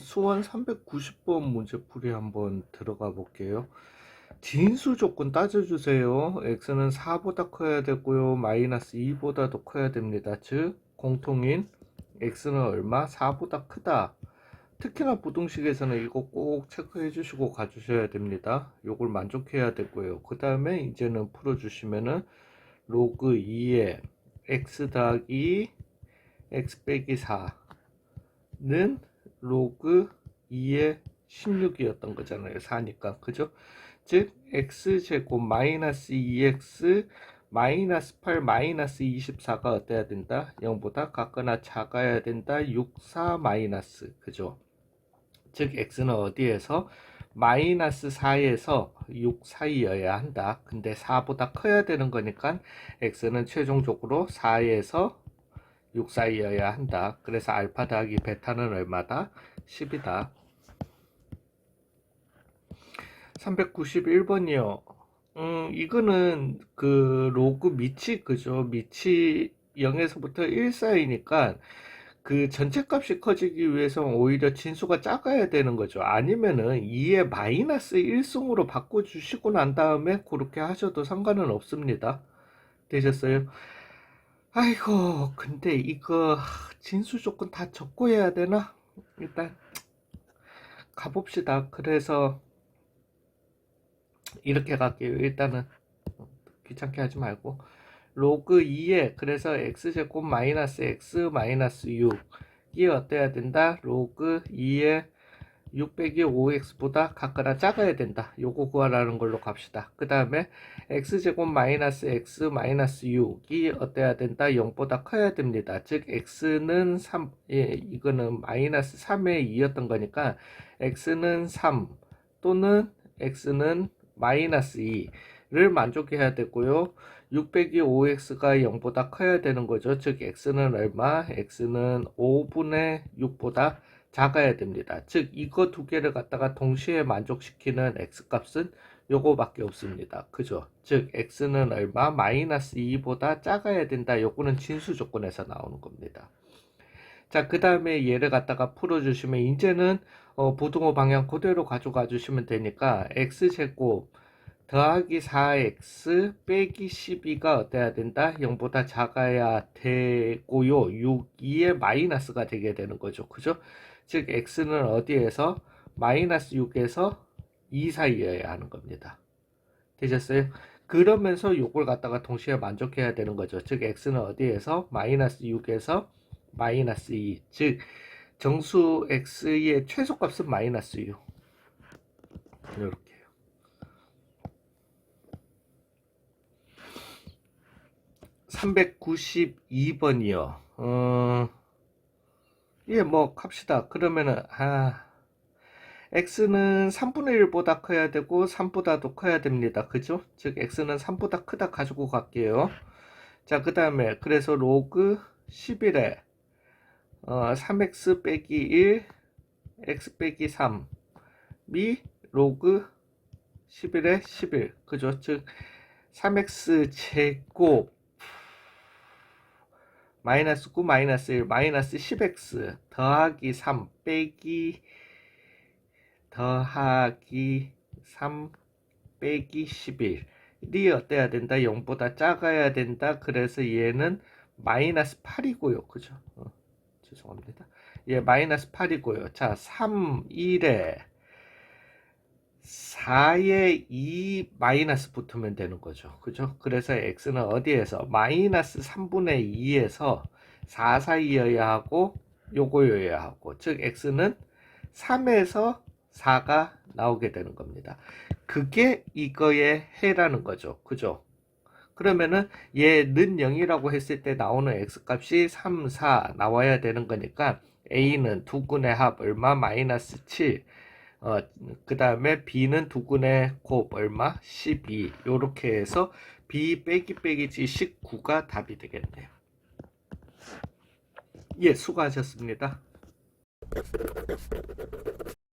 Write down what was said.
수원 390번 문제풀이 한번 들어가 볼게요. 진수 조건 따져주세요. x는 4보다 커야 되고요. 마이너스 2보다도 커야 됩니다. 즉 공통인 x는 얼마? 4보다 크다. 특히나 부등식에서는 이거 꼭 체크해 주시고 가주셔야 됩니다. 요걸 만족해야 되고요. 그 다음에 이제는 풀어주시면은 로그 2에 x 더하기 x 빼기 4는 로그 2의 16이었던 거잖아요. 4니까. 그죠? 즉, x제곱 마이너스 2x 마이너스 8 마이너스 24가 어때야 된다? 0보다 같거나 작아야 된다. 6, 4 마이너스. 그죠? 즉, x는 어디에서? 마이너스 4에서 6 사이여야 한다. 근데 4보다 커야 되는 거니까 x는 최종적으로 4에서 6 사이여야 한다. 그래서 알파 더하기 베타는 얼마다? 10이다. 391번이요. 음, 이거는 그 로그 밑이 그죠? 밑이 0에서부터 1 사이니까 그 전체 값이 커지기 위해서는 오히려 진수가 작아야 되는 거죠. 아니면은 2의 마이너스 1승으로 바꿔주시고 난 다음에 그렇게 하셔도 상관은 없습니다. 되셨어요? 아이고, 근데 이거 진수 조건 다 적고 해야 되나? 일단 가봅시다. 그래서 이렇게 갈게요. 일단은 귀찮게 하지 말고 로그 2에 그래서 x제곱 마이너스 x 마이너스 6이 어때야 된다? 로그 2에 6 빼기 5x보다 같거나 작아야 된다. 요거 구하라는 걸로 갑시다. 그 다음에 x제곱 마이너스 x 마이너스 6이 어때야 된다? 0보다 커야 됩니다. 즉 x는 3, 예, 이거는 마이너스 3의 2였던 거니까 x는 3 또는 x는 마이너스 2를 만족해야 되고요. 6 빼기 5x가 0보다 커야 되는 거죠. 즉 x는 얼마? x는 5분의 6보다 작아야 됩니다. 즉 이거 두 개를 갖다가 동시에 만족시키는 x값은 요거밖에 없습니다. 그죠? 즉 x는 얼마? 마이너스 2보다 작아야 된다. 요거는 진수 조건에서 나오는 겁니다. 자, 그 다음에 얘를 갖다가 풀어주시면 이제는 어, 부등호 방향 그대로 가져가 주시면 되니까 x제곱 더하기 4x 빼기 12가 어때야 된다? 0보다 작아야 되고요. 6, 2의 마이너스가 되게 되는 거죠. 그죠? 즉 x는 어디에서? 마이너스 6에서 2 사이여야 하는 겁니다. 되셨어요? 그러면서 요걸 갖다가 동시에 만족해야 되는 거죠. 즉 x는 어디에서? 마이너스 6에서 마이너스 2. 즉 정수 x의 최소값은 마이너스 6. 이렇게. 392번이요. 어, 예, 뭐, 갑시다. 그러면은, 아, x는 3분의 1보다 커야 되고, 3보다도 커야 됩니다. 그죠? 즉, x는 3보다 크다 가지고 갈게요. 자, 그 다음에, 그래서 로그 11에, 어, 3x 빼기 1, x 빼기 3이 로그 11에 11. 그죠? 즉, 3x 제곱, 마이너스 9 마이너스 1 마이너스 10x 더하기 3 빼기 더하기 3 빼기 11이 어때야 된다? 0보다 작아야 된다. 그래서 얘는 마이너스 8이고요. 그죠? 어, 죄송합니다. 얘 마이너스 8이고요. 자, 3, 1에 4에 2 마이너스 붙으면 되는 거죠. 그죠? 그래서 x는 어디에서 마이너스 3분의 2에서 4 사이여야 하고 요거여야 하고 즉 x는 3에서 4가 나오게 되는 겁니다. 그게 이거의 해라는 거죠. 그죠? 그러면은 얘는 0이라고 했을 때 나오는 x값이 3, 4 나와야 되는 거니까 a는 두근의 합 얼마 마이너스 7 어, 그 다음에 B는 두근의 곱 얼마? 12. 요렇게 해서 B 빼기 빼기 지 19가 답이 되겠네요. 예, 수고하셨습니다.